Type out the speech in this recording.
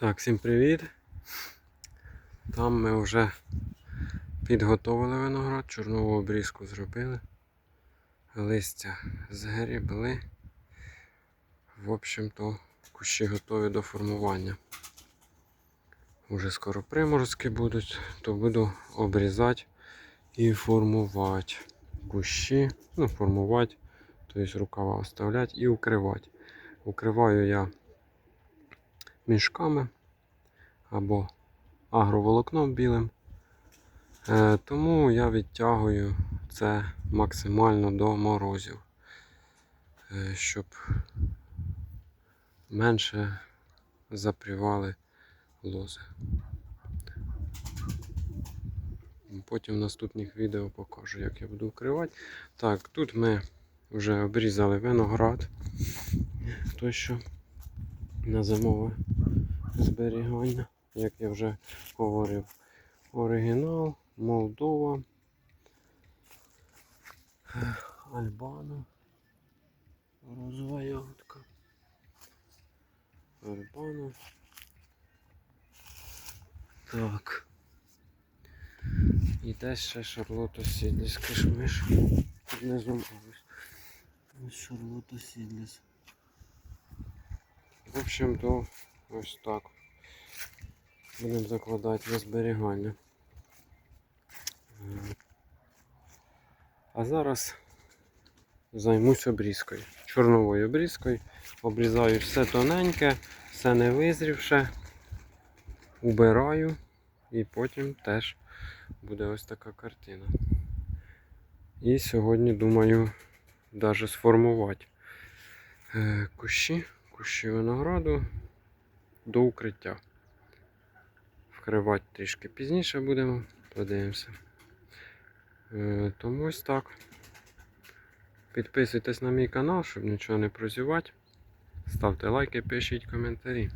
Так, всім привіт. Там ми вже підготовили виноград, чорнову обрізку зробили. Листя згрібли. В общем-то, кущі готові до формування. Уже скоро приморозки будуть, то буду обрізати і формувати кущі. Ну, формувати, тобто рукава оставляти і укривати. Укриваю я мішками або агроволокном білим. Е, тому я відтягую це максимально до морозів, е, щоб менше запрівали лози. Потім в наступних відео покажу, як я буду вкривати. Так, тут ми вже обрізали виноград. Той, що на зимове зберігання, як я вже говорив, оригінал, Молдова, Альбана, розова ягодка, Альбана. Так. І десь ще Шарлотта Сідліс кишмиш. Тут не зламалось. Ось Шарлотта Сідліс. В общем, то ось так. Будемо закладати на зберігання. А зараз займусь обрізкою. Чорновою обрізкою. Обрізаю все тоненьке, все не визрівше. Убираю і потім теж буде ось така картина. І сьогодні думаю навіть сформувати е, кущі, кущі винограду до укриття. Вкривати трішки пізніше будемо, подивимося. Е, Тому ось так. Підписуйтесь на мій канал, щоб нічого не прозівати. Ставте лайки, пишіть коментарі.